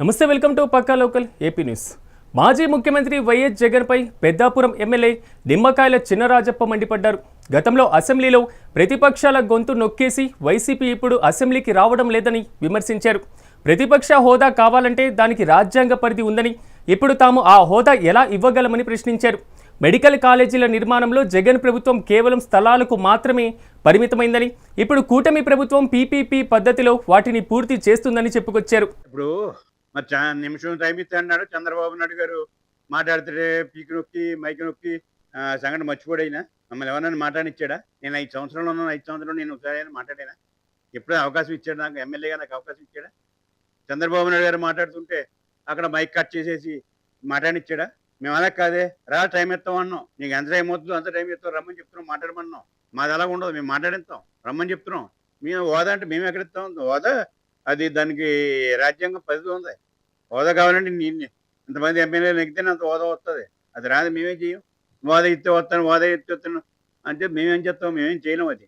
నమస్తే welcome to పక్కా local AP news. మాజీ ముఖ్యమంత్రి వైఎస్ జగన్పై పెద్దాపురం ఎమ్మెల్యే నిమ్మకాయల చిన్నరాజప్ప మండిపడ్డారు. గతంలో అసెంబ్లీలో ప్రతిపక్షాల గొంతు నొక్కేసి వైసీపీ ఇప్పుడు అసెంబ్లీకి రావడం లేదని విమర్శించారు. ప్రతిపక్ష హోదా కావాలంటే దానికి రాజ్యాంగ పరిధి ఉందని ఇప్పుడు తాము ఆ హోదా ఎలా ఇవ్వగలమని ప్రశ్నించారు. మెడికల్ కాలేజీల నిర్మాణంలో జగన్ ప్రభుత్వం కేవలం స్థలాలకు మాత్రమే పరిమితమైందని ఇప్పుడు కూటమి ప్రభుత్వం పీపీపీ పద్ధతిలో వాటిని పూర్తి చేస్తుందని చెప్పుకొచ్చారు. ఇప్పుడు మరి చా- నిమిషం టైం ఇస్తే అన్నాడు చంద్రబాబు నాయుడు గారు మాట్లాడితే పీకి నొక్కి మైకి నొక్కి ఆ, సంగతి మర్చిపోడైనా. మమ్మల్ని ఎవరైనా మాట్లాడిచ్చాడా? నేను ఐదు సంవత్సరంలో ఉన్నాను ఐదు సంవత్సరంలో నేను ఒకసారి అయినా మాట్లాడానా? ఎప్పుడూ అవకాశం ఇచ్చాడు నాకు ఎమ్మెల్యేగా నాకు అవకాశం ఇచ్చాడా? చంద్రబాబు నాయుడు గారు మాట్లాడుతుంటే అక్కడ మైక్ కట్ చేసేసి మాట్లాడిచ్చాడా? మేము అలా కాదే రా టైం ఇస్తాం అన్నాం. నీకు ఎంత టైం అవుతుందో అంత టైం ఇస్తాం రమ్మని చెప్తున్నాం మాట్లాడమన్నాం. మాది అలా ఉండదు మేము మాట్లాడిస్తాం రమ్మని చెప్తున్నాం. మేము హోదా అంటే మేము ఎక్కడ ఇస్తాం? హోదా అది దానికి రాజ్యాంగం పరిధి ఉంది. హోదా కావాలంటే నీ- ఇంతమంది ఎమ్మెల్యే ఎక్కితేనే అంత హోదా వస్తుంది అది రాదు మేమే చేయం హోదా ఇస్తే వస్తాను హోదా ఇస్తే వస్తాను అంటే మేమేం చేస్తాం మేమేం చేయలేం అది.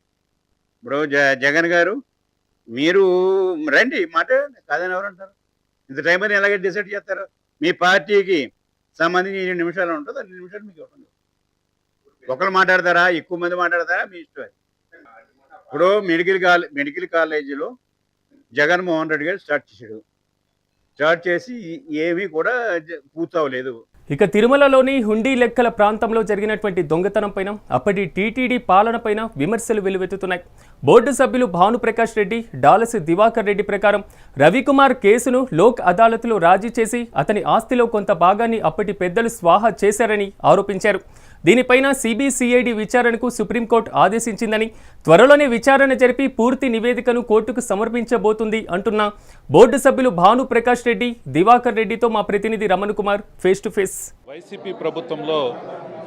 ఇప్పుడు జ జగన్ గారు మీరు రండి మాట కాదని ఎవరు అంటారు? ఇంత టైం అని ఎలాగే డిసైడ్ చేస్తారు. మీ పార్టీకి సంబంధించి ఎన్ని నిమిషాలు ఉంటుంది? అన్ని నిమిషాలు మీకు ఇవ్వండి ఒకరు మాట్లాడతారా? ఎక్కువ మంది మాట్లాడతారా? మీ ఇష్టం అది. ఇప్పుడు మెడికల్ కాలే మెడికల్ కాలేజీలో జగన్మోహన్ రెడ్డి గారు స్టార్ట్ చేశాడు. స్టార్ట్ చేసి ఏవి కూడా పూర్తవలేదు. ఇక తిరుమలలోని హుండీ లెక్కల ప్రాంతంలో జరిగినటువంటి దొంగతనం పైన అప్పటి టీటీడీ పాలన పైన విమర్శలు వెలువెత్తుతున్నాయి. బోర్డు సభ్యులు భానుప్రకాష్ రెడ్డి డాలసి దివాకర్ రెడ్డి ప్రకారం రవికుమార్ కేసును లోక్ అదాలత్లో రాజీ చేసి అతని ఆస్తిలో కొంత భాగాన్ని అప్పటి పెద్దలు స్వాహా చేశారని ఆరోపించారు. దీనిపైన సిబిసిఐడి విచారణకు సుప్రీంకోర్టు ఆదేశించిందని త్వరలోనే విచారణ జరిపి పూర్తి నివేదికను కోర్టుకు సమర్పించబోతుంది అంటున్న బోర్డు సభ్యులు భాను ప్రకాష్ రెడ్డి దివాకర్ రెడ్డితో మా ప్రతినిధి Raman Kumar face to face. YCP ప్రభుత్వంలో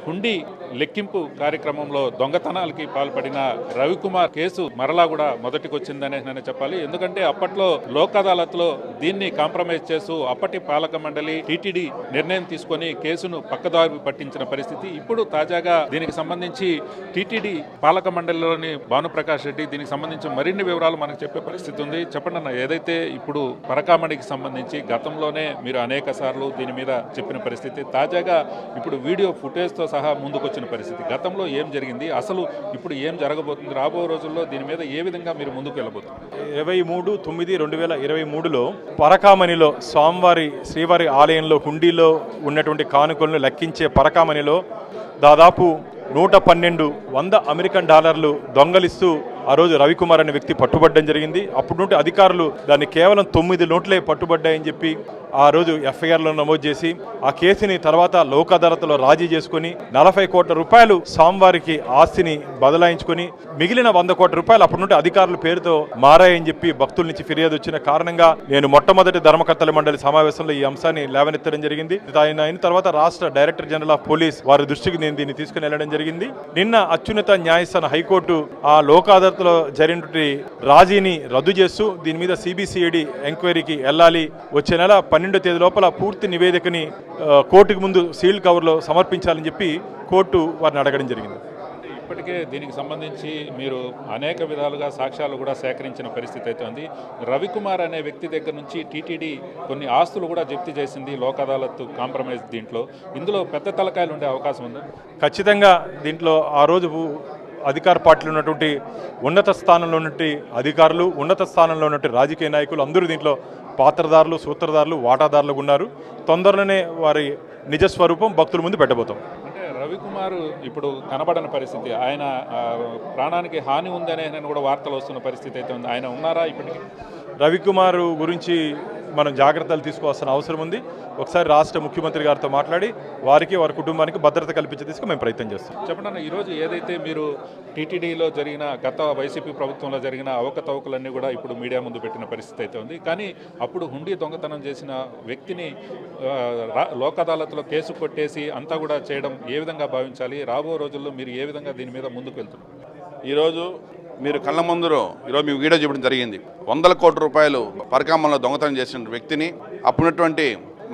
హుండీ లెక్కింపు కార్యక్రమంలో దొంగతనాలకి పాల్పడిన రవికుమార్ కేసు మరలా కూడా మొదటికొచ్చిందనే నేను చెప్పాలి. ఎందుకంటే అప్పట్లో లోక్ అదాలత్లో దీన్ని కాంప్రమైజ్ చేస్తూ అప్పటి పాలక మండలి టీటీడీ నిర్ణయం తీసుకొని కేసును పక్కదారి పట్టించిన పరిస్థితి ఇప్పుడు తాజాగా దీనికి సంబంధించి టీటీడీ పాలక మండలిలోని భానుప్రకాష్ రెడ్డి దీనికి సంబంధించి మరిన్ని వివరాలు మనకు చెప్పే పరిస్థితి ఉంది. చెప్పండి అన్న ఏదైతే ఇప్పుడు పరకామణికి సంబంధించి గతంలోనే మీరు అనేక సార్లు దీని మీద చెప్పిన పరిస్థితి. తాజాగా ఇప్పుడు వీడియో ఫుటేజ్తో సహా వచ్చిన పరిస్థితి. గతంలో ఏం జరిగింది? అసలు ఇప్పుడు ఏం జరగబోతుంది? రాబో రోజుల్లో దీని మీద ఏ విధంగా మీరు ముందుకు వెళ్ళబోతుంది ఇరవై మూడు తొమ్మిది రెండు వేల ఇరవై మూడులో పరకామణిలో స్వామివారి శ్రీవారి ఆలయంలో హుండీలో ఉన్నటువంటి కానుకలను లెక్కించే పరకామణిలో దాదాపు నూట పన్నెండు వంద అమెరికన్ డాలర్లు దొంగలిస్తూ ఆ రోజు రవికుమార్ అనే వ్యక్తి పట్టుబడ్డం జరిగింది. అప్పుడు నుండి అధికారులు దాన్ని కేవలం తొమ్మిది నోట్లే పట్టుబడ్డాయని చెప్పి ఆ రోజు ఎఫ్ఐఆర్లో నమోదు చేసి ఆ కేసుని తర్వాత లోక్ అదాలత్లో రాజీ చేసుకుని నలభై కోట్ల రూపాయలు స్వామివారికి ఆస్తిని బదలాయించుకొని మిగిలిన వంద కోట్ల రూపాయలు అప్పటి నుండి అధికారుల పేరుతో మారాయని చెప్పి భక్తుల నుంచి ఫిర్యాదు వచ్చిన కారణంగా నేను మొట్టమొదటి ధర్మకర్తల మండలి సమావేశంలో ఈ అంశాన్ని లేవనెత్తడం జరిగింది. ఆయన అయిన తర్వాత రాష్ట్ర డైరెక్టర్ జనరల్ ఆఫ్ పోలీస్ వారి దృష్టికి నేను దీన్ని తీసుకుని వెళ్ళడం జరిగింది. నిన్న అత్యున్నత న్యాయస్థాన హైకోర్టు ఆ లోక్ అదాలత్లో జరిగినటువంటి రాజీని రద్దు చేస్తూ దీని మీద సిబిసిఐడి ఎంక్వైరీకి వెళ్ళాలి. వచ్చే నెల పన్నెండో తేదీ లోపల పూర్తి నివేదికని కోర్టుకు ముందు సీల్డ్ కవర్లో సమర్పించాలని చెప్పి కోర్టు వారిని అడగడం జరిగింది. ఇప్పటికే దీనికి సంబంధించి మీరు అనేక విధాలుగా సాక్ష్యాలు కూడా సేకరించిన పరిస్థితి అయితే ఉంది. రవికుమార్ అనే వ్యక్తి దగ్గర నుంచి టీటీడీ కొన్ని ఆస్తులు కూడా జప్తు చేసింది లోక్ అదాలత్ కాంప్రమైజ్ దీంట్లో. ఇందులో పెద్ద తలకాయలు ఉండే అవకాశం ఉందా? ఖచ్చితంగా దీంట్లో ఆ రోజు అధికార పార్టీలో ఉన్నటువంటి ఉన్నత స్థానంలో ఉన్నటువంటి అధికారులు ఉన్నత స్థానంలో ఉన్నటువంటి రాజకీయ నాయకులు అందరూ దీంట్లో పాత్రదారులు సూత్రధారులు వాటాదారులు ఉన్నారు. తొందరలోనే వారి నిజ స్వరూపం భక్తుల ముందు పెట్టబోతాం. అంటే రవికుమార్ ఇప్పుడు కనబడని పరిస్థితి. ఆయన ప్రాణానికి హాని ఉందనే కూడా వార్తలు వస్తున్న పరిస్థితి అయితే ఉంది. ఆయన ఉన్నారా ఇప్పటికీ? రవికుమార్ గురించి మనం జాగ్రత్తలు తీసుకోవాల్సిన అవసరం ఉంది. ఒకసారి రాష్ట్ర ముఖ్యమంత్రి గారితో మాట్లాడి వారికి వారి కుటుంబానికి భద్రత కల్పించే తీసుకు మేము ప్రయత్నం చేస్తాం. చెప్పండి అన్న, ఈరోజు ఏదైతే మీరు టీటీడీలో జరిగిన గత వైసీపీ ప్రభుత్వంలో జరిగిన అవకతవకలన్నీ కూడా ఇప్పుడు మీడియా ముందు పెట్టిన పరిస్థితి అయితే ఉంది. కానీ అప్పుడు హుండీ దొంగతనం చేసిన వ్యక్తిని లోక్ అదాలత్లో కేసు కొట్టేసి అంతా కూడా చేయడం ఏ విధంగా భావించాలి? రాబో రోజుల్లో మీరు ఏ విధంగా దీని మీద ముందుకు వెళ్తున్నారు? ఈరోజు మీరు కళ్ళ ముందర ఈరోజు మీ వీడియో చూపడం జరిగింది. వందల కోట్ల రూపాయలు పరకామంలో దొంగతనం చేసిన వ్యక్తిని అప్పుడున్నటువంటి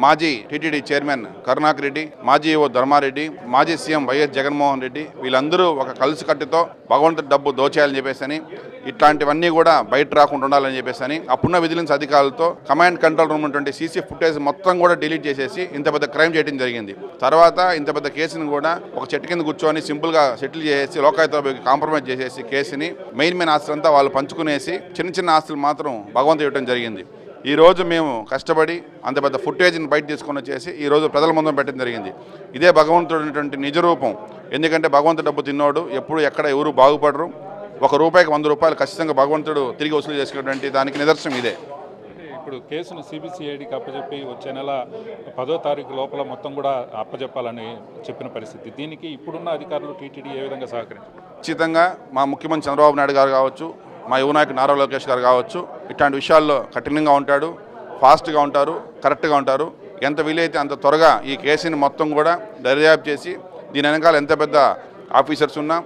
మాజీ టీటీడీ చైర్మన్ కరుణాకర్ రెడ్డి మాజీ ఓ ధర్మారెడ్డి మాజీ సీఎం వైఎస్ జగన్మోహన్ రెడ్డి వీళ్ళందరూ ఒక కలిసికట్టుతో భగవంతుడి డబ్బు దోచేయాలని చెప్పేసి అని ఇట్లాంటివన్నీ కూడా బయట రాకుండా ఉండాలని చెప్పేసి అని అప్పుడున్న విజిలెన్స్ అధికారులతో కమాండ్ కంట్రోల్ రూమ్ ఉన్నటువంటి సీసీ ఫుటేజ్ మొత్తం కూడా డిలీట్ చేసేసి ఇంత పెద్ద క్రైమ్ చేయడం జరిగింది. తర్వాత ఇంత పెద్ద కేసుని కూడా ఒక చెట్టు కింద కూర్చొని సింపుల్గా సెటిల్ చేసేసి లోకాయుతో కాంప్రమైజ్ చేసేసి కేసుని మెయిన్ మెయిన్ ఆస్తులంతా వాళ్ళు పంచుకునేసి చిన్న చిన్న ఆస్తులు మాత్రం భగవంతు ఇవ్వడం జరిగింది. ఈ రోజు మేము కష్టపడి అంత పెద్ద ఫుటేజ్ని బయట తీసుకొని వచ్చేసి ఈ రోజు ప్రజల ముందు పెట్టడం జరిగింది. ఇదే భగవంతుడు నిజరూపం. ఎందుకంటే భగవంతుడు డబ్బు తిన్నోడు ఎప్పుడు ఎక్కడ ఎవరు బాగుపడరు. ఒక రూపాయికి వంద రూపాయలు ఖచ్చితంగా భగవంతుడు తిరిగి వసూలు చేసుకునేటువంటి దానికి నిదర్శనం ఇదే. ఇప్పుడు కేసును సిబిసిఐడికి అప్పచెప్పి వచ్చే నెల పదో తారీఖు లోపల మొత్తం కూడా అప్పచెప్పాలని చెప్పిన పరిస్థితి. దీనికి ఇప్పుడున్న అధికారులు టీటీడీ ఏ విధంగా సహకరించారు? ఖచ్చితంగా మా ముఖ్యమంత్రి చంద్రబాబు నాయుడు గారు కావచ్చు మా యువ నాయకుడు నారా లోకేష్ గారు కావచ్చు ఇట్లాంటి విషయాల్లో కఠినంగా ఉంటాడు ఫాస్ట్గా ఉంటారు కరెక్ట్గా ఉంటారు. ఎంత వీలైతే అంత త్వరగా ఈ కేసుని మొత్తం కూడా దర్యాప్తు చేసి దీని వెనకాల ఎంత పెద్ద ఆఫీసర్స్ ఉన్నా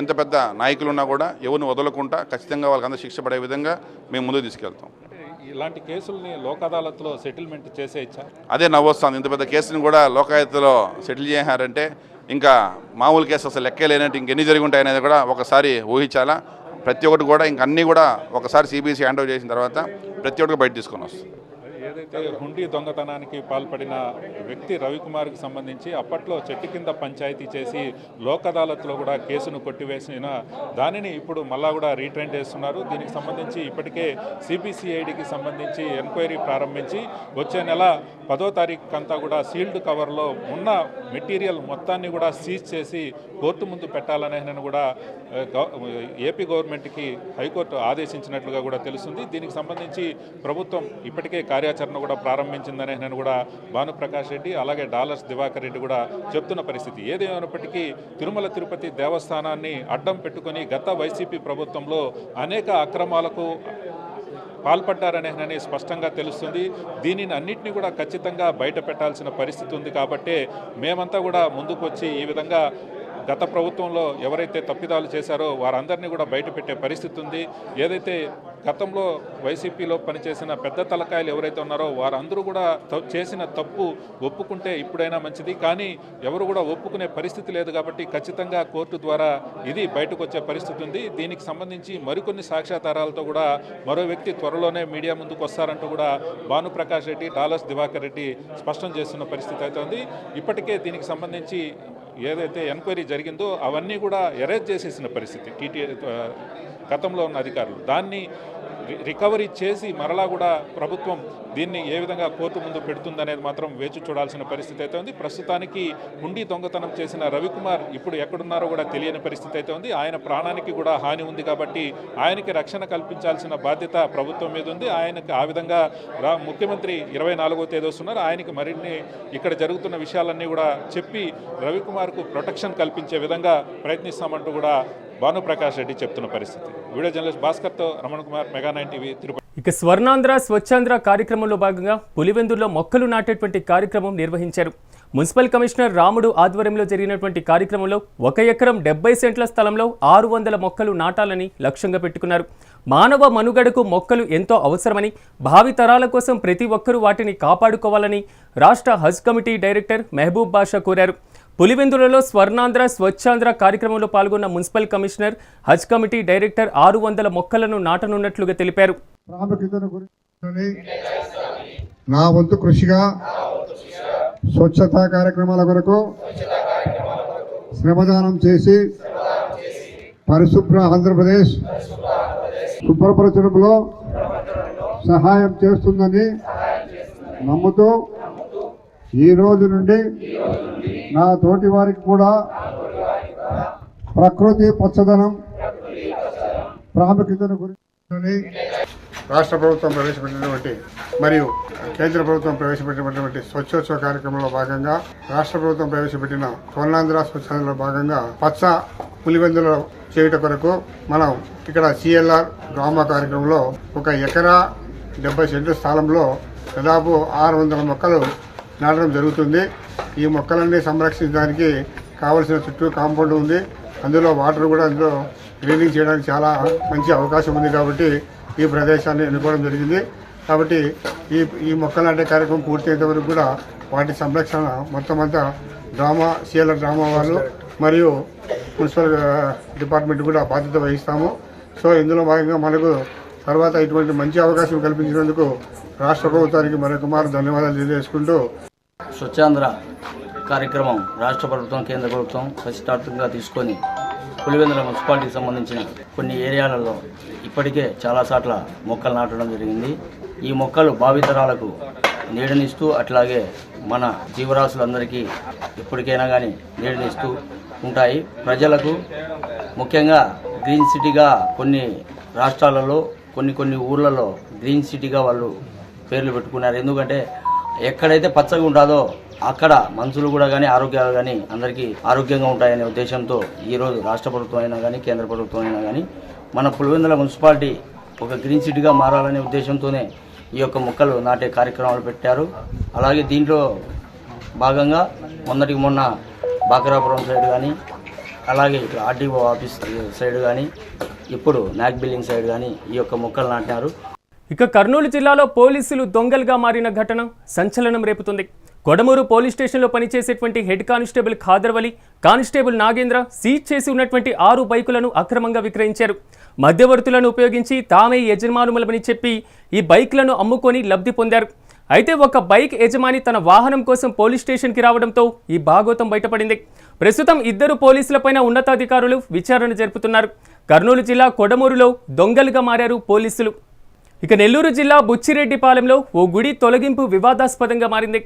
ఎంత పెద్ద నాయకులు ఉన్నా కూడా ఎవరిని వదలకుండా ఖచ్చితంగా వాళ్ళకి అందరూ శిక్ష పడే విధంగా మేము ముందుకు తీసుకెళ్తాం. ఇలాంటి కేసుల్ని లోక్ అదాలత్లో సెటిల్మెంట్ చేసే ఇచ్చా? అదే నవ్వొస్తుంది. ఇంత పెద్ద కేసుని కూడా లోకాయుతలో సెటిల్ చేశారంటే ఇంకా మామూలు కేసు అసలు లెక్కే లేనట్టు ఇంకెన్ని జరిగి ఉంటాయనేది కూడా ఒకసారి ఊహించాలా? ప్రతి ఒక్కటి కూడా ఇంక అన్నీ కూడా ఒకసారి సిబిసి హ్యాండ్ ఓవర్ చేసిన తర్వాత ప్రతి ఒక్కటి బయట తీసుకొని వస్తుంది ఏదైతే హుండీ దొంగతనానికి పాల్పడిన వ్యక్తి రవికుమార్కి సంబంధించి అప్పట్లో చెట్టు కింద పంచాయతీ చేసి లోక్ అదాలత్లో కూడా కేసును కొట్టివేసిన దానిని ఇప్పుడు మళ్ళా కూడా రీట్రైన్ చేస్తున్నారు. దీనికి సంబంధించి ఇప్పటికే సిబిసిఐడికి సంబంధించి ఎంక్వైరీ ప్రారంభించి వచ్చే నెల పదో తారీఖు అంతా కూడా సీల్డ్ కవర్లో ఉన్న మెటీరియల్ మొత్తాన్ని కూడా సీజ్ చేసి కోర్టు ముందు పెట్టాలనే కూడా ఏపీ గవర్నమెంట్కి హైకోర్టు ఆదేశించినట్లుగా కూడా తెలుస్తుంది. దీనికి సంబంధించి ప్రభుత్వం ఇప్పటికే కార్యాచరణ కూడా ప్రారంభించిందని నేను కూడా భానుప్రకాష్ రెడ్డి అలాగే డాలర్స్ దివాకర్ రెడ్డి కూడా చెప్తున్న పరిస్థితి. ఏదేమైనప్పటికీ తిరుమల తిరుపతి దేవస్థానాన్ని అడ్డం పెట్టుకొని గత వైసీపీ ప్రభుత్వంలో అనేక అక్రమాలకు పాల్పడ్డారనే స్పష్టంగా తెలుస్తుంది. దీనిని అన్నింటినీ కూడా ఖచ్చితంగా బయట పెట్టాల్సిన పరిస్థితి ఉంది కాబట్టే మేమంతా కూడా ముందుకు వచ్చి ఈ విధంగా గత ప్రభుత్వంలో ఎవరైతే తప్పిదాలు చేశారో వారందరినీ కూడా బయటపెట్టే పరిస్థితి ఉంది. ఏదైతే గతంలో వైసీపీలో పనిచేసిన పెద్ద తలకాయలు ఎవరైతే ఉన్నారో వారందరూ కూడా చేసిన తప్పు ఒప్పుకుంటే ఇప్పుడైనా మంచిది. కానీ ఎవరు కూడా ఒప్పుకునే పరిస్థితి లేదు కాబట్టి ఖచ్చితంగా కోర్టు ద్వారా ఇది బయటకు వచ్చే పరిస్థితి ఉంది. దీనికి సంబంధించి మరికొన్ని సాక్ష్యాధారాలతో కూడా మరో వ్యక్తి త్వరలోనే మీడియా ముందుకు వస్తారంటూ కూడా భానుప్రకాష్ రెడ్డి డాలర్స్ దివాకర్ రెడ్డి స్పష్టం చేస్తున్న పరిస్థితి అయితే ఉంది. ఇప్పటికే దీనికి సంబంధించి ఏదైతే ఎంక్వైరీ జరిగిందో అవన్నీ కూడా ఎరేజ్ చేసేసిన పరిస్థితి టీటీ గతంలో ఉన్న అధికారులు. దాన్ని రికవరీ చేసి మరలా కూడా ప్రభుత్వం దీన్ని ఏ విధంగా కోర్టు ముందు పెడుతుందనేది మాత్రం వేచి చూడాల్సిన పరిస్థితి అయితే ఉంది. ప్రస్తుతానికి హుండీ దొంగతనం చేసిన రవికుమార్ ఇప్పుడు ఎక్కడున్నారో కూడా తెలియని పరిస్థితి అయితే ఉంది. ఆయన ప్రాణానికి కూడా హాని ఉంది కాబట్టి ఆయనకి రక్షణ కల్పించాల్సిన బాధ్యత ప్రభుత్వం మీద ఉంది. ఆయనకు ఆ విధంగా రా ముఖ్యమంత్రి ఇరవై నాలుగో తేదీ వస్తున్నారు. ఆయనకి మరిన్ని ఇక్కడ జరుగుతున్న విషయాలన్నీ కూడా చెప్పి రవికుమార్కు ప్రొటెక్షన్ కల్పించే విధంగా ప్రయత్నిస్తామంటూ కూడా భానుప్రకాష్ రెడ్డి చెప్తున్న పరిస్థితి. వీడియో జర్నలిస్ట్ భాస్కర్తో రమణ కుమార్ మెగా టీవీ తిరుపతి. ఇక స్వర్ణాంధ్ర స్వచ్ఛాంధ్ర కార్యక్రమంలో భాగంగా పులివెందుల్లో మొక్కలు నాటేటువంటి కార్యక్రమం నిర్వహించారు. మున్సిపల్ కమిషనర్ రాముడు ఆధ్వర్యంలో జరిగినటువంటి కార్యక్రమంలో ఒక ఎకరం డెబ్బై సెంట్ల స్థలంలో ఆరు వందల మొక్కలు నాటాలని లక్ష్యంగా పెట్టుకున్నారు. మానవ మనుగడకు మొక్కలు ఎంతో అవసరమని భావితరాల కోసం ప్రతి ఒక్కరూ వాటిని కాపాడుకోవాలని రాష్ట్ర హజ్ కమిటీ డైరెక్టర్ మెహబూబ్ బాషా కోరారు. పులివెందులలో స్వర్ణాంధ్ర స్వచ్ఛాంధ్ర కార్యక్రమంలో పాల్గొన్న మున్సిపల్ కమిషనర్ హజ్ కమిటీ డైరెక్టర్ ఆరు వందల మొక్కలను నాటనున్నట్లుగా తెలిపారు. గురించి నా వంతు కృషిగా స్వచ్ఛతా కార్యక్రమాల కొరకు శ్రమదానం చేసి పరిశుభ్ర ఆంధ్రప్రదేశ్ శుభ్రపరచడంలో సహాయం చేస్తుందని నమ్ముతూ ఈ రోజు నుండి నా తోటి వారికి కూడా ప్రకృతి పచ్చదనం ప్రాముఖ్యతను గురించి రాష్ట్ర ప్రభుత్వం ప్రవేశపెట్టినటువంటి మరియు కేంద్ర ప్రభుత్వం ప్రవేశపెట్టినటువంటి స్వచ్ఛోత్సవ కార్యక్రమంలో భాగంగా రాష్ట్ర ప్రభుత్వం ప్రవేశపెట్టిన స్వర్ణాంధ్ర స్వచ్ఛందలో భాగంగా పచ్చ పులివెందులో చేయుట కొరకు మనం ఇక్కడ సిఎల్ఆర్ గ్రామ కార్యక్రమంలో ఒక ఎకరా డెబ్బై సెంట్ల స్థలంలో దాదాపు ఆరు వందల మొక్కలు నాటడం జరుగుతుంది. ఈ మొక్కలన్నీ సంరక్షించడానికి కావలసిన చుట్టూ కాంపౌండ్ ఉంది. అందులో వాటర్ కూడా అందులో గ్రీనింగ్ చేయడానికి చాలా మంచి అవకాశం ఉంది కాబట్టి ఈ ప్రదేశాన్ని ఎన్నుకోవడం జరిగింది. కాబట్టి ఈ ఈ మొక్కలు నాటే కార్యక్రమం పూర్తయ్యేంత వరకు కూడా వాటి సంరక్షణ మొత్తం అంతా డ్రామా సీఎల్ డ్రామా వాళ్ళు మరియు మున్సిపల్ డిపార్ట్మెంట్ కూడా బాధ్యత వహిస్తాము. సో ఇందులో భాగంగా మనకు తర్వాత ఇటువంటి మంచి అవకాశం కల్పించినందుకు రాష్ట్ర ప్రభుత్వానికి మరొక మారు ధన్యవాదాలు తెలియజేసుకుంటూ స్వచ్ఛాంధ్ర కార్యక్రమం రాష్ట్ర ప్రభుత్వం కేంద్ర ప్రభుత్వం ప్రతిష్టాత్మకంగా తీసుకొని పులివెందుల మున్సిపాలిటీకి సంబంధించిన కొన్ని ఏరియాలలో ఇప్పటికే చాలా చోట్ల మొక్కలు నాటడం జరిగింది. ఈ మొక్కలు భావితరాలకు నీడనిస్తూ అట్లాగే మన జీవరాశులందరికీ ఎప్పటికైనా కానీ నీడనిస్తూ ఉంటాయి. ప్రజలకు ముఖ్యంగా గ్రీన్ సిటీగా కొన్ని రాష్ట్రాలలో కొన్ని కొన్ని ఊర్లలో గ్రీన్ సిటీగా వాళ్ళు పేర్లు పెట్టుకున్నారు. ఎందుకంటే ఎక్కడైతే పచ్చగా ఉంటుందో అక్కడ మనుషులు కూడా కానీ ఆరోగ్యాలు కానీ అందరికీ ఆరోగ్యంగా ఉంటాయనే ఉద్దేశంతో ఈరోజు రాష్ట్ర ప్రభుత్వం అయినా కానీ కేంద్ర ప్రభుత్వం అయినా కానీ మన పులివెందుల మున్సిపాలిటీ ఒక గ్రీన్ సిటీగా మారాలనే ఉద్దేశంతోనే ఈ యొక్క మొక్కలు నాటే కార్యక్రమాలు పెట్టారు. అలాగే దీంట్లో భాగంగా మొన్నటికి మొన్న బాకరాపురం సైడ్ కానీ అలాగే ఇట్లా ఆర్డీఓ ఆఫీస్ సైడ్ కానీ ఇప్పుడు నాక్ బిల్డింగ్ సైడ్ కానీ ఈ యొక్క మొక్కలు నాటినారు. ఇక కర్నూలు జిల్లాలో పోలీసులు దొంగలుగా మారిన ఘటన సంచలనం రేపుతుంది. కొడమూరు పోలీస్ స్టేషన్లో పనిచేసేటువంటి head constable Khadarvali constable Nagendra seize చేసి ఉన్నటువంటి ఆరు బైకులను అక్రమంగా విక్రయించారు. మధ్యవర్తులను ఉపయోగించి తామే యజమానులమని చెప్పి ఈ బైక్లను అమ్ముకొని లబ్ధి పొందారు. అయితే ఒక బైక్ యజమాని తన వాహనం కోసం పోలీస్ స్టేషన్కి రావడంతో ఈ భాగోతం బయటపడింది. ప్రస్తుతం ఇద్దరు పోలీసులపైన ఉన్నతాధికారులు విచారణ జరుపుతున్నారు. కర్నూలు జిల్లా కొడమూరులో దొంగలుగా మారారు పోలీసులు. ఇక నెల్లూరు జిల్లా బుచ్చిరెడ్డిపాలెంలో ఓ గుడి తొలగింపు వివాదాస్పదంగా మారింది.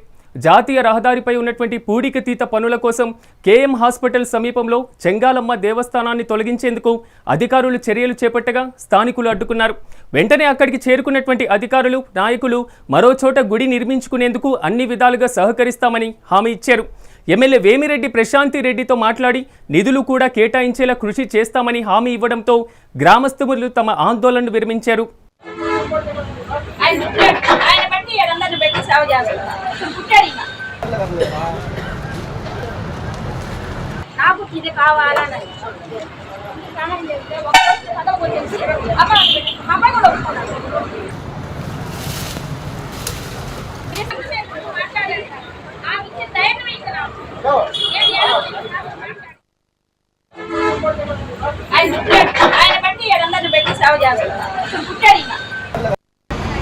జాతీయ రహదారిపై ఉన్నటువంటి పూడికతీత పనుల కోసం కేఎం హాస్పిటల్ సమీపంలో చెంగాలమ్మ దేవస్థానాన్ని తొలగించేందుకు అధికారులు చర్యలు చేపట్టగా స్థానికులు అడ్డుకున్నారు. వెంటనే అక్కడికి చేరుకున్నటువంటి అధికారులు నాయకులు మరోచోట గుడి నిర్మించుకునేందుకు అన్ని విధాలుగా సహకరిస్తామని హామీ ఇచ్చారు. ఎమ్మెల్యే వేమిరెడ్డి ప్రశాంతి రెడ్డితో మాట్లాడి నిధులు కూడా కేటాయించేలా కృషి చేస్తామని హామీ ఇవ్వడంతో గ్రామస్తులు తమ ఆందోళనను విరమించారు. నాకు ఇది కావాలని స్నానం చేస్తే ఒక రోజు కథ వచ్చేసి అక్కడ పెట్టి మా అమ్మాయి కూడా ఒప్పుకున్నాడు మాట్లాడారు సార్. ఆమె ఇచ్చే ధైర్యం ఇంకా నాకు. ఏది ఏదో నాకు మాట్లాడు. ఆయన పుట్టాడు ఆయన బట్టి ఏడన్నర పెట్టి సేవ చేస్తాడు ఇప్పుడు పుట్టాడు ఈయన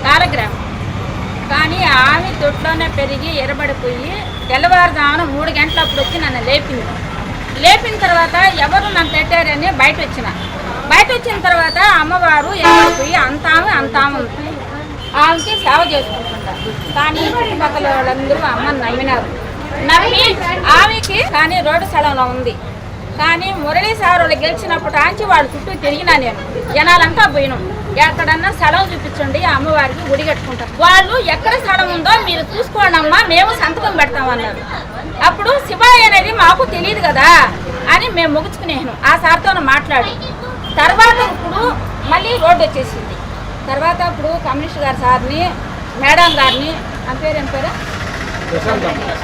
కారగ్రామం కానీ ఆమె దొడ్లోనే పోయి తెల్లవారుజామున మూడు గంటలప్పుడు వచ్చి నన్ను లేపింది. లేపిన తర్వాత ఎవరు నన్ను పెట్టారని బయట వచ్చిన. బయట వచ్చిన తర్వాత అమ్మవారు ఎరబడిపోయి అంతాము అంతాము ఆమెకి సేవ చేసుకుంటుంటారు కానీ చుట్టుపక్కల వాళ్ళందరూ అమ్మని నమ్మినారు. నమ్మి ఆమెకి కానీ రోడ్డు స్థలంలో ఉంది. కానీ మురళీ సార్ వాళ్ళు గెలిచినప్పుడు ఆంచి వాళ్ళ చుట్టూ తిరిగినా నేను. జనాలంతా పోయినాం. ఎక్కడన్నా స్థలం చూపించండి అమ్మవారికి గుడి కట్టుకుంటాం వాళ్ళు ఎక్కడ స్థలం ఉందో మీరు చూసుకోండి అమ్మా మేము సంతకం పెడతామన్నారు అప్పుడు శివాయ అనేది మాకు తెలియదు కదా అని మేము ముగించుకునేను. ఆ సార్తో మాట్లాడి. తర్వాత ఇప్పుడు మళ్ళీ రోడ్డు వచ్చేసింది. తర్వాత ఇప్పుడు కమ్యూనిస్ట్ గారి సార్ని మేడం గారిని ఆ పేరు ఏం పేరు?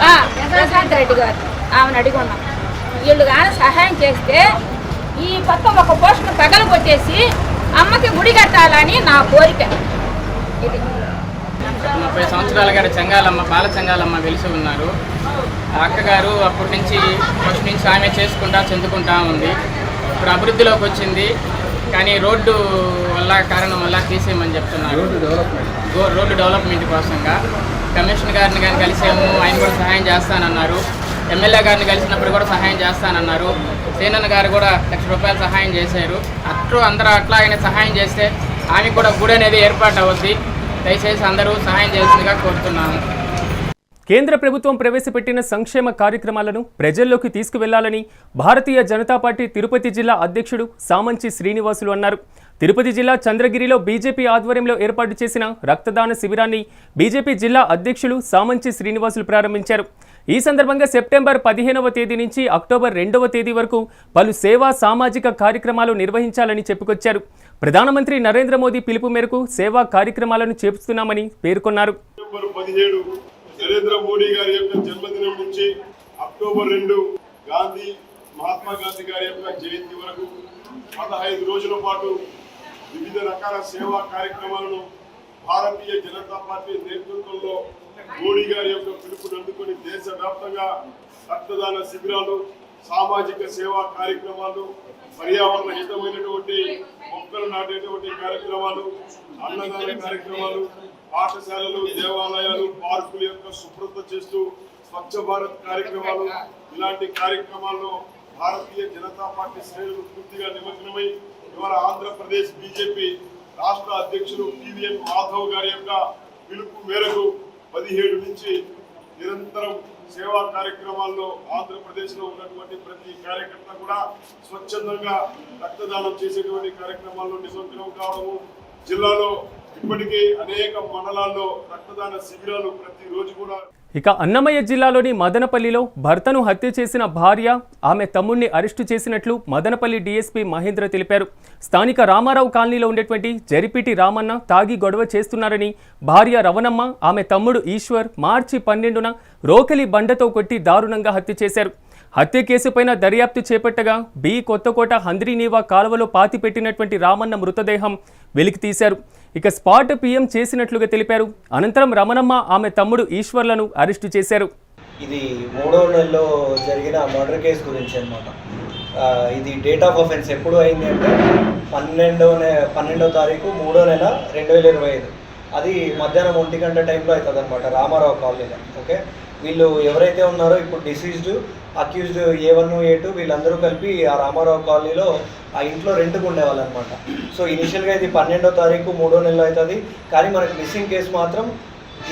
ఆ, ప్రశాంత్ రెడ్డి గారు. ఆమెను అడిగి ఉన్నాం వీళ్ళు కానీ సహాయం చేస్తే ఈ కొత్త ఒక పోస్టును పగల కొట్టేసి అమ్మకి గుడి కట్టాలని నా కోరిక. ఇది. ముప్పై సంవత్సరాల గారు చెంగాలమ్మ బాల చెంగాలమ్మ వెలిసి ఉన్నారు. అక్కగారు అప్పటి నుంచి ఫస్ట్ నుంచి ఆమె చేసుకుంటా చెందుకుంటా ఉంది. ఇప్పుడు అభివృద్ధిలోకి వచ్చింది. కానీ రోడ్డు వల్ల కారణం వల్ల తీసేయమని చెప్తున్నారు. రోడ్డు డెవలప్మెంట్ కోసంగా. కమిషనర్ గారిని కానీ కలిసాము ఆయన కూడా సహాయం చేస్తానన్నారు. ఎమ్మెల్యే గారిని కలిసినప్పుడు కూడా సహాయం చేస్తానన్నారు. సేనన్న గారు కూడా లక్ష రూపాయలు సహాయం చేశారు. అట్లు అందరూ అట్లాగనే సహాయం చేస్తే ఆమె కూడా గుడి అనేది ఏర్పాటు అవుద్ది. దయచేసి అందరూ సహాయం చేయాల్సిందిగా కోరుతున్నాను. కేంద్ర ప్రభుత్వం ప్రవేశపెట్టిన సంక్షేమ కార్యక్రమాలను ప్రజల్లోకి తీసుకువెళ్ళాలని భారతీయ జనతా పార్టీ తిరుపతి జిల్లా అధ్యక్షుడు సామంచి శ్రీనివాసులు అన్నారు. తిరుపతి జిల్లా చంద్రగిరిలో బీజేపీ ఆధ్వర్యంలో ఏర్పాటు చేసిన రక్తదాన శిబిరాన్ని బీజేపీ జిల్లా అధ్యక్షులు సామంచి శ్రీనివాసులు ప్రారంభించారు. ఈ సందర్భంగా సెప్టెంబర్ పదిహేనవ తేదీ నుంచి అక్టోబర్ రెండవ తేదీ వరకు పలు సేవా సామాజిక కార్యక్రమాలు నిర్వహించాలని చెప్పుకొచ్చారు. ప్రధానమంత్రి నరేంద్ర మోదీ పిలుపు మేరకు సేవా కార్యక్రమాలను చేపుతున్నామని పేర్కొన్నారు. నరేంద్ర మోడీ గారి యొక్క జన్మదినం నుంచి అక్టోబర్ రెండు గాంధీ మహాత్మా గాంధీ గారి యొక్క జయంతి వరకు పదహైదు రోజుల పాటు వివిధ రకాల సేవా కార్యక్రమాలను భారతీయ జనతా పార్టీ నేతృత్వంలో మోడీ గారి యొక్క పిలుపును అందుకుని దేశవ్యాప్తంగా రక్తదాన శిబిరాలు సామాజిక సేవా కార్యక్రమాలు పర్యావరణ హితమైనటువంటి మొక్కలు నాటేటువంటి కార్యక్రమాలు అన్నదాన కార్యక్రమాలు పాఠశాలలు దేవాలయాలు పార్కుల యొక్క శుభ్రత చేస్తూ స్వచ్ఛ భారత్ కార్యక్రమాలు ఇలాంటి కార్యక్రమాల్లో భారతీయ జనతా పార్టీ శ్రేణులు పూర్తిగా నిమగ్నమై ఇవాళ ఆంధ్రప్రదేశ్ బీజేపీ రాష్ట్ర అధ్యక్షులు పివిఎన్ మాధవ్ గారి యొక్క పిలుపు మేరకు పదిహేడు నుంచి నిరంతరం సేవా కార్యక్రమాల్లో ఆంధ్రప్రదేశ్లో ఉన్నటువంటి ప్రతి కార్యకర్త కూడా స్వచ్ఛందంగా రక్తదానం చేసేటువంటి కార్యక్రమాల్లో నిమగ్నం కావడము. జిల్లాలో ఇప్పటికీ అనేక మండలాల్లో రక్తదాన శిబిరాలు ప్రతిరోజు కూడా ఇక అన్నమయ్య జిల్లాలోని మదనపల్లిలో భర్తను హత్య చేసిన భార్య ఆమె తమ్ముణ్ణి అరెస్టు చేసినట్లు మదనపల్లి డీఎస్పీ మహేంద్ర తెలిపారు. స్థానిక రామారావు కాలనీలో ఉండేటువంటి జరిపిటి రామన్న తాగి గొడవ చేస్తున్నారని భార్య రవణమ్మ ఆమె తమ్ముడు ఈశ్వర్ మార్చి పన్నెండున రోకలి బండతో కొట్టి దారుణంగా హత్య చేశారు. హత్య కేసుపైన దర్యాప్తు చేపట్టగా బి కొత్తకోట హంద్రీనీవా కాలువలో పాతిపెట్టినటువంటి రామన్న మృతదేహం వెలికి తీశారు ఇక స్పాట్ పిఎం చేసినట్లుగా తెలిపారు. అనంతరం రమణమ్మ ఆమె తమ్ముడు ఈశ్వర్లను అరెస్టు చేశారు. ఇది మూడో నెలలో జరిగిన మర్డర్ కేసు గురించి అనమాట ఇది డేట్ ఆఫ్ అఫెన్స్ ఎప్పుడు అయింది అంటే పన్నెండో నె పన్నెండో తారీఖు మూడో నెల రెండు వేల ఇరవై ఐదు. అది మధ్యాహ్నం ఒంటి గంట టైంలో అవుతుంది అనమాట రామారావు కాలనీలో. ఓకే? వీళ్ళు ఎవరైతే ఉన్నారో ఇప్పుడు deceased accused A one A two వీళ్ళందరూ కలిపి ఆ రామారావు కాలనీలో ఆ ఇంట్లో రెంట్కు ఉండేవాళ్ళు అనమాట సో ఇనిషియల్గా ఇది పన్నెండో తారీఖు మూడో నెలలో అవుతుంది. కానీ మనకి మిస్సింగ్ కేసు మాత్రం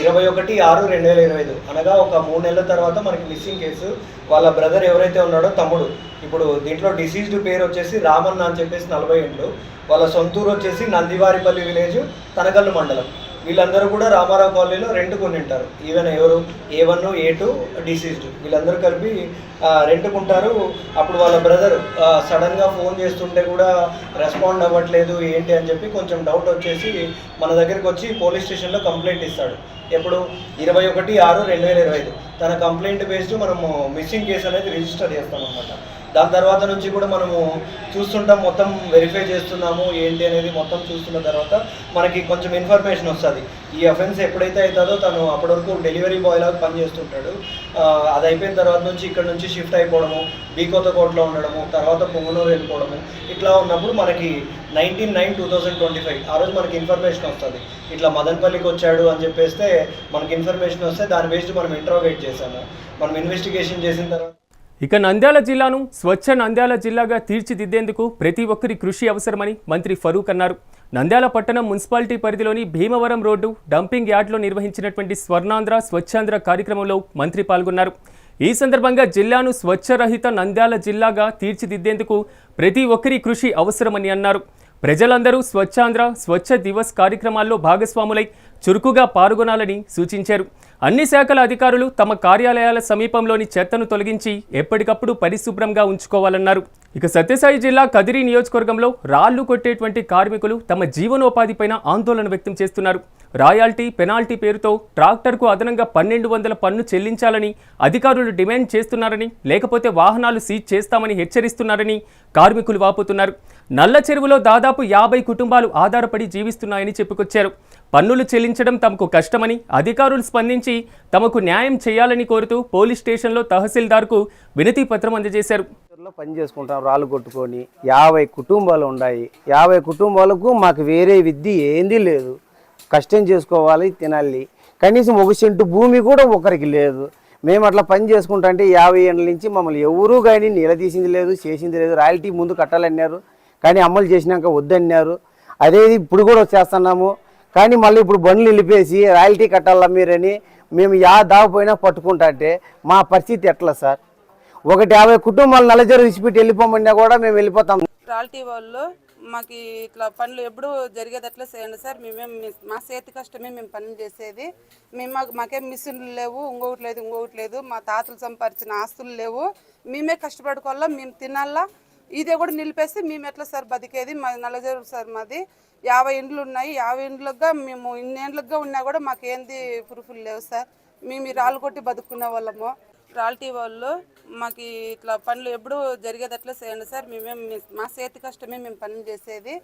ఇరవై ఒకటి ఆరు రెండు వేల ఇరవై ఐదు. అనగా ఒక మూడు నెలల తర్వాత మనకి మిస్సింగ్ కేసు వాళ్ళ బ్రదర్ ఎవరైతే ఉన్నాడో తమ్ముడు. ఇప్పుడు దీంట్లో డిసీజ్డ్ పేరు వచ్చేసి రామన్న అని చెప్పేసి నలభై ఏళ్ళు. వాళ్ళ సొంతూరు వచ్చేసి నందివారిపల్లి విలేజ్ తనగల్లు మండలం. వీళ్ళందరూ కూడా రామారావు కాలనీలో రెంట్ కొని ఉంటారు ఈవెన్ ఎవరు A one A two deceased వీళ్ళందరూ కలిపి ఆ, రెంట్కుంటారు అప్పుడు వాళ్ళ బ్రదర్ సడన్గా ఫోన్ చేస్తుంటే కూడా రెస్పాండ్ అవ్వట్లేదు ఏంటి అని చెప్పి కొంచెం డౌట్ వచ్చేసి మన దగ్గరికి వచ్చి పోలీస్ స్టేషన్లో కంప్లైంట్ ఇస్తాడు. ఎప్పుడు? ఇరవై ఒకటి ఆరు రెండు వేల ఇరవై ఐదు. తన కంప్లైంట్ బేస్డ్ మనము మిస్సింగ్ కేసు అనేది రిజిస్టర్ చేస్తాం అనమాట దాని తర్వాత నుంచి కూడా మనము చూస్తుంటాం మొత్తం వెరిఫై చేస్తున్నాము ఏంటి అనేది మొత్తం చూస్తున్న తర్వాత మనకి కొంచెం ఇన్ఫర్మేషన్ వస్తుంది. ఈ అఫెన్స్ ఎప్పుడైతే అవుతుందో తను అప్పటి వరకు డెలివరీ బాయ్ లాగా పనిచేస్తుంటాడు అది అయిపోయిన తర్వాత నుంచి ఇక్కడ నుంచి షిఫ్ట్ అయిపోవడము బీకోత కోట్లో ఉండడము తర్వాత పొంగనూరు వెళ్ళిపోవడము ఇట్లా ఉన్నప్పుడు మనకి nineteen nine two thousand twenty five ఆ రోజు మనకి ఇన్ఫర్మేషన్ వస్తుంది. ఇట్లా మదన్పల్లికి వచ్చాడు అని చెప్పేస్తే మనకి ఇన్ఫర్మేషన్ వస్తే దాని బేస్డ్ మనం ఇంట్రోగేట్ చేశాము. మనం ఇన్వెస్టిగేషన్ చేసిన తర్వాత ఇక నంద్యాల జిల్లాను స్వచ్ఛ నంద్యాల జిల్లాగా తీర్చిదిద్దేందుకు ప్రతి ఒక్కరి కృషి అవసరమని మంత్రి ఫరూక్ అన్నారు. నంద్యాల పట్టణం మున్సిపాలిటీ పరిధిలోని భీమవరం రోడ్డు డంపింగ్ యార్డ్లో నిర్వహించినటువంటి స్వర్ణాంధ్ర స్వచ్ఛాంధ్ర కార్యక్రమంలో మంత్రి పాల్గొన్నారు. ఈ సందర్భంగా జిల్లాను స్వచ్ఛరహిత నంద్యాల జిల్లాగా తీర్చిదిద్దేందుకు ప్రతి ఒక్కరి కృషి అవసరమని అన్నారు. ప్రజలందరూ స్వచ్ఛాంధ్ర స్వచ్ఛ దివస్ కార్యక్రమాల్లో భాగస్వాములై చురుకుగా పాల్గొనాలని సూచించారు. అన్ని శాఖల అధికారులు తమ కార్యాలయాల సమీపంలోని చెత్తను తొలగించి ఎప్పటికప్పుడు పరిశుభ్రంగా ఉంచుకోవాలన్నారు. ఇక సత్యసాయి జిల్లా కదిరి నియోజకవర్గంలో రాళ్ళు కొట్టేటువంటి కార్మికులు తమ జీవనోపాధిపైన ఆందోళన వ్యక్తం చేస్తున్నారు. రాయాల్టీ పెనాల్టీ పేరుతో ట్రాక్టర్కు అదనంగా పన్నెండు వందల పన్ను చెల్లించాలని అధికారులు డిమాండ్ చేస్తున్నారని లేకపోతే వాహనాలు సీజ్ చేస్తామని హెచ్చరిస్తున్నారని కార్మికులు వాపోతున్నారు. నల్ల చెరువులో దాదాపు యాభై కుటుంబాలు ఆధారపడి జీవిస్తున్నాయని చెప్పుకొచ్చారు. పన్నులు చెల్లించడం తమకు కష్టమని అధికారులు స్పందించి తమకు న్యాయం చేయాలని కోరుతూ పోలీస్ స్టేషన్లో తహసీల్దార్కు వినతి పత్రం అందజేశారు. పని చేసుకుంటాం రాళ్ళు కొట్టుకొని. యాభై కుటుంబాలు ఉన్నాయి. యాభై కుటుంబాలకు మాకు వేరే విద్య ఏంది లేదు. కష్టం చేసుకోవాలి తినాలి. కనీసం ఒక సెంటు భూమి కూడా ఒకరికి లేదు. మేము అట్లా పని చేసుకుంటా అంటే యాభై ఏళ్ళ నుంచి మమ్మల్ని ఎవరూ కానీ నిలదీసింది లేదు చేసింది లేదు. రాయల్టీ ముందు కట్టాలన్నారు. కానీ అమలు చేసినాక వద్దన్నారు. అదే ఇప్పుడు కూడా చేస్తున్నాము. కానీ మళ్ళీ ఇప్పుడు బండ్లు నిలిపేసి రాయల్టీ కట్టాలా మీరని మేము యా దావపోయినా పట్టుకుంటా అంటే మా పరిస్థితి ఎట్లా సార్? ఒకటి యాభై కుటుంబాలు నలజరు విసిపెట్టి వెళ్ళిపోమన్నా కూడా మేము వెళ్ళిపోతాం. రాల్టీ వాళ్ళు మాకు ఇట్లా పనులు ఎప్పుడు జరిగేది అట్లా చేయండి సార్. మేమేం మా చేతి కష్టమే మేము పనులు చేసేది. మేము మాకు మాకేం మిషన్లు లేవు ఇంకొకటి లేదు ఇంకొకటి లేదు. మా తాతలు సంపాదించిన ఆస్తులు లేవు. మేమే కష్టపడుకోవాలా మేము తినాలా? ఇదే కూడా నిలిపేస్తే మేము ఎట్లా సార్ బతికేది? మా నల్లజరు సార్ మాది యాభై ఇండ్లు ఉన్నాయి. యాభై ఇండ్లుగా మేము ఇన్నేండ్లుగా ఉన్నా కూడా మాకేంది ఏంది ప్రూఫ్లు లేవు సార్. మేము రాళ్ళు కొట్టి బతుకునే వాళ్ళము. రాల్టీ వాళ్ళు మాకు ఇట్లా పనులు ఎప్పుడు జరిగేటట్లే చేయండి సార్. మేమేం మా చేతి కష్టమే మేము పనులు చేసేది.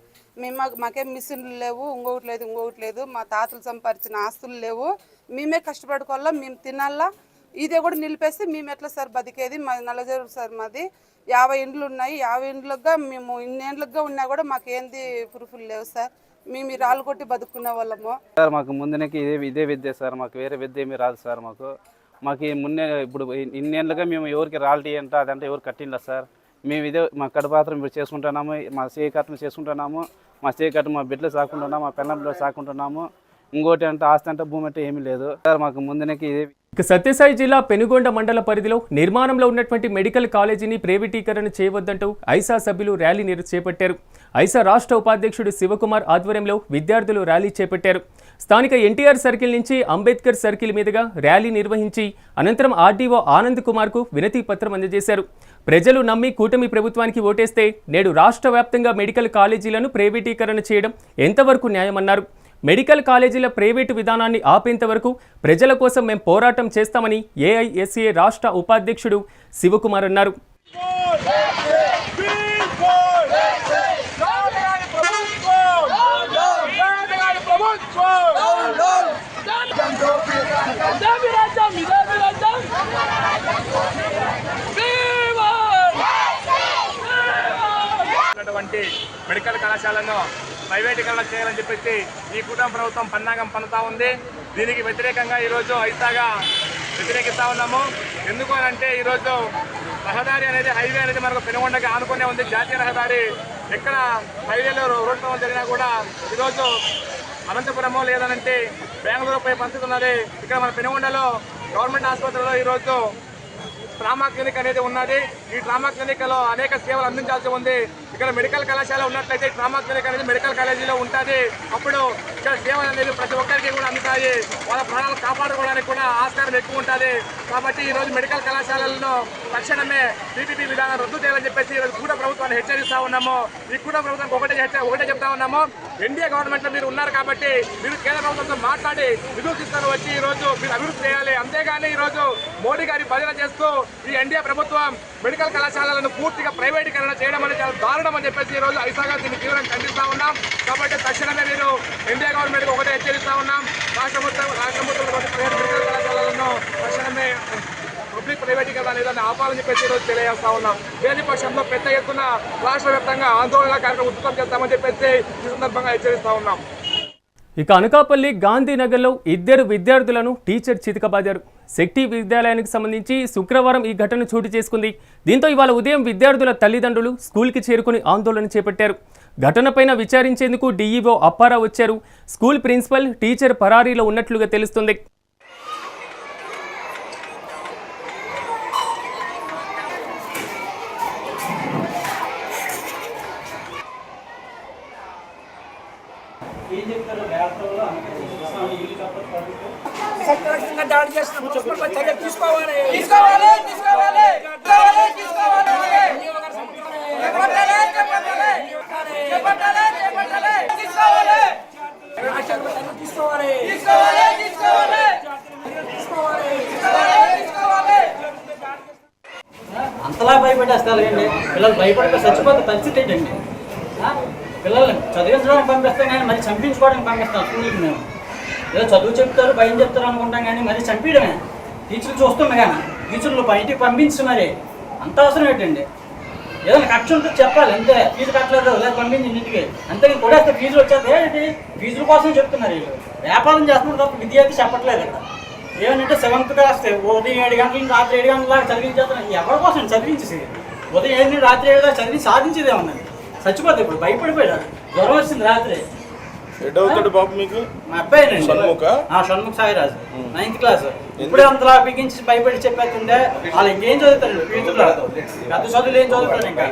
మేము మాకు మాకేం మిషన్లు లేవు ఇంకొకటి లేదు ఇంకొకటి లేదు. మా తాతలు సంపాదించిన ఆస్తులు లేవు. మేమే కష్టపడుకోవాలా మేము తినాలా ఇదే కూడా నిలిపేస్తే మేము ఎట్లా సార్ బతికేది? మా నల్లజరు సార్ మాది యాభై ఇండ్లు ఉన్నాయి. యాభై ఇండ్లుగా మేము ఇన్నేండ్లుగా ఉన్నా కూడా మాకేంది ప్రూఫ్లు లేవు సార్. మేము రాళ్ళు కొట్టి బతుకునే వాళ్ళము. సార్ మాకు ముందునకి ఇదే ఇదే విద్య సార్. మాకు వేరే విద్య ఏమీ రాదు సార్ మాకు. మాకు మున్నే ఇప్పుడు ఇన్నేళ్ళుగా మేము ఎవరికి రాల్టీ అంటే అదంటే ఎవరు కట్టిందా సార్? మేము ఇదే మా కడపాత్రం ఇప్పుడు చేసుకుంటున్నాము మా సేయి చేసుకుంటున్నాము మా సేయి మా బిడ్డలు సాకుంటున్నాము మా పెన్నంలో సాకుంటున్నాము. ఇంకోటి అంటే ఆస్తి అంటే భూమి అంటే ఏమీ లేదు. సార్ మాకు ముందునకి ఇదే ఇక సత్యసాయి జిల్లా పెనుగొండ మండల పరిధిలో నిర్మాణంలో ఉన్నటువంటి మెడికల్ కాలేజీని ప్రైవేటీకరణ చేయవద్దంటూ ఐసా సభ్యులు ర్యాలీ చేపట్టారు. ఐసా రాష్ట్ర ఉపాధ్యక్షుడు శివకుమార్ ఆధ్వర్యంలో విద్యార్థులు ర్యాలీ చేపట్టారు. స్థానిక ఎన్టీఆర్ సర్కిల్ నుంచి అంబేద్కర్ సర్కిల్ మీదుగా ర్యాలీ నిర్వహించి అనంతరం ఆర్డీఓ ఆనంద్ కుమార్కు వినతి పత్రం అందజేశారు. ప్రజలు నమ్మి కూటమి ప్రభుత్వానికి ఓటేస్తే నేడు రాష్ట్ర వ్యాప్తంగా మెడికల్ కాలేజీలను ప్రైవేటీకరణ చేయడం ఎంతవరకు న్యాయమన్నారు. మెడికల్ కాలేజీల ప్రైవేటు విధానాన్ని ఆపేంత వరకు ప్రజల కోసం మేము పోరాటం చేస్తామని ఏఐఎస్ఏ రాష్ట్ర ఉపాధ్యక్షుడు శివకుమార్ అన్నారు మెడికల్ కళాశాలను ప్రైవేటీకరణ చేయాలని చెప్పేసి ఈ కుటుంబ ప్రభుత్వం పన్నాగం పన్నుతా ఉంది. దీనికి వ్యతిరేకంగా ఈరోజు ఐసాగా వ్యతిరేకిస్తూ ఉన్నాము. ఎందుకు అని అంటే ఈరోజు రహదారి అనేది హైవే అనేది మనకు పెనుగొండకి ఆనుకునే ఉంది. జాతీయ రహదారి ఎక్కడ హైవేలో రోడ్ ప్రమాదం జరిగినా కూడా ఈరోజు అనంతపురమో లేదనంటే బెంగళూరు పోయే పరిస్థితి ఉన్నది. ఇక్కడ మన పెనుగొండలో గవర్నమెంట్ ఆసుపత్రిలో ఈరోజు ట్రామా క్లినిక్ అనేది ఉన్నది. ఈ ట్రామా క్లినిక్లో అనేక సేవలు అందించాల్సి ఉంది. ఇక్కడ మెడికల్ కళాశాల ఉన్నట్లయితే ట్రామా క్లినిక్ అనేది మెడికల్ కాలేజీలో ఉంటుంది. అప్పుడు ఇక్కడ సేవలు అనేది ప్రతి ఒక్కరికి కూడా అందుతాయి. వాళ్ళ ప్రాణాలు కాపాడుకోవడానికి కూడా ఆస్కారం ఎక్కువ ఉంటుంది. కాబట్టి ఈరోజు మెడికల్ కళాశాలల్లో తక్షణమే టీపీపీ విధానం రద్దు చేయాలని చెప్పేసి ఈరోజు రోజు కూడా ప్రభుత్వాన్ని హెచ్చరిస్తా ఉన్నాము. ఈ కూడా ప్రభుత్వానికి ఒకటే హెచ్చ- ఒకటే చెప్తా ఉన్నాము. ఎన్డీఏ గవర్నమెంట్లో మీరు ఉన్నారు కాబట్టి మీరు కేంద్ర ప్రభుత్వంతో మాట్లాడి నిధులు తీసుకొని వచ్చి ఈ రోజు మీరు అభివృద్ధి చేయాలి. అంతేగాని ఈ రోజు మోడీ గారి భజన చేస్తూ ఈ ఎన్డీఏ ప్రభుత్వం మెడికల్ కళాశాలలను పూర్తిగా ప్రైవేటీకరణ చేయడం అనేది చాలా దారుణం అని చెప్పేసి ఈ రోజు ఐసాగా దీన్ని తీవ్రంగా ఖండిస్తూ ఉన్నాం. కాబట్టి తక్షణమే మీరు ఎన్డీఏ గవర్నమెంట్కి ఒకటే హెచ్చరిస్తూ ఉన్నాం. రాష్ట్ర మొత్తం రాష్ట్ర ప్రభుత్వం మెడికల్ కళాశాలలను తక్షణమే పబ్లిక్ ప్రైవేటీకరణ అనేది ఆపాలని చెప్పేసి ఈరోజు తెలియజేస్తా ఉన్నాం. లేని పక్షంలో పెద్ద ఎత్తున రాష్ట్ర వ్యాప్తంగా ఆందోళన కార్యక్రమం ఉత్పత్తి చేస్తామని చెప్పేసి ఈ సందర్భంగా హెచ్చరిస్తా ఉన్నాం. ఇక అనకాపల్లి గాంధీనగర్లో ఇద్దరు విద్యార్థులను టీచర్ చితకబాదారు. శక్తి విద్యాలయానికి సంబంధించి శుక్రవారం ఈ ఘటన చోటు చేసుకుంది. దీంతో ఇవాళ ఉదయం విద్యార్థుల తల్లిదండ్రులు స్కూల్కి చేరుకుని ఆందోళన చేపట్టారు. ఘటనపైన విచారించేందుకు డీఈఓ అప్పారావు వచ్చారు. స్కూల్ ప్రిన్సిపల్ టీచర్ పరారీలో ఉన్నట్లుగా తెలుస్తుంది. సక్రమంగా దాడి చేసిన మున్సిపల్ చర్య తీసుకోవాలి. తీసుకోవాలి తీసుకోవాలి తీసుకోవాలి తీసుకోవాలి. చేపట్టాలి చేపట్టాలి చేపట్టాలి చేపట్టాలి తీసుకోవాలి. రాష్ట్రంలో తీసుకోవాలి. తీసుకోవాలి తీసుకోవాలి. తీసుకోవాలి తీసుకోవాలి. తీసుకోవాలి అంతలా భయపెట్టేస్తారు ఏంటి? పిల్లలు భయపడిపోయి చచ్చిపోతే పరిస్థితి ఏంటండి? ఆ? పిల్లల్ని చదివించడానికి పంపిస్తాం కానీ మరి చంపించుకోవడానికి పంపిస్తాం స్కూల్కి మేము. ఏదో చదువు చెప్తారు భయం చెప్తారు అనుకుంటాం కానీ మరి చంపించడమే టీచర్లు చూస్తుంది కానీ టీచర్లు బయటికి పంపించి మరి అంత అవసరం ఏంటండి? ఏదైనా కక్ష ఉంటే చెప్పాలి అంతే. ఫీజు కట్టలేదు లేదా పంపించి ఇంటికి. అంతే కొడేస్తే ఫీజులు వచ్చేది ఏంటి? ఫీజుల కోసం చెప్తున్నారు వీళ్ళు. వ్యాపారం చేస్తున్నారు తప్ప విద్యార్థి చెప్పట్లేదు ఇక్కడ. ఏమంటే సెవెంత్ క్లాస్ ఉదయం ఏడు గంటల రాత్రి ఏడు గంటల దాకా చదివించేస్తాను ఎవరి కోసం చదివించేసి ఉదయం ఏడు రాత్రి ఏడు దాకా చదివి సాధించేదే ఉన్నది చచ్చిపోతే ఇప్పుడు భయపడిపోయాడు జ్వరం వచ్చింది రాత్రి. ఎడవుతాడు బాబు మీకు? మా అబ్బాయి షణ్ముఖ? షణ్ముఖ సాయిరాజు. నైన్త్ క్లాస్ ఇప్పుడే అంతలా బిగించి భయపడి చెప్పేస్తుంటే వాళ్ళు ఇంకేం చదువుతారు ఫ్యూచర్లో పెద్ద చదువులు ఏం చదువుతారు ఇంకా?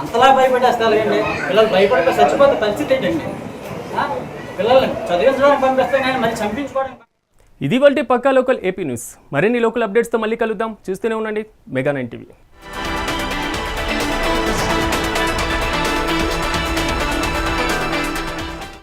అంతలా భయపెట్టేస్తారు ఏంటి? పిల్లలు భయపడిపోయి చచ్చిపోతే పరిస్థితి ఏంటండి? పిల్లల్ని చదివించడానికి పంపిస్తాం కానీ మరి చంపించుకోవడానికి ఇది వంటి పక్కా లోకల్ ఏపీ న్యూస్. మరిన్ని లోకల్ అప్డేట్స్తో మళ్ళీ కలుద్దాం. చూస్తూనే ఉండండి. Mega nine TV.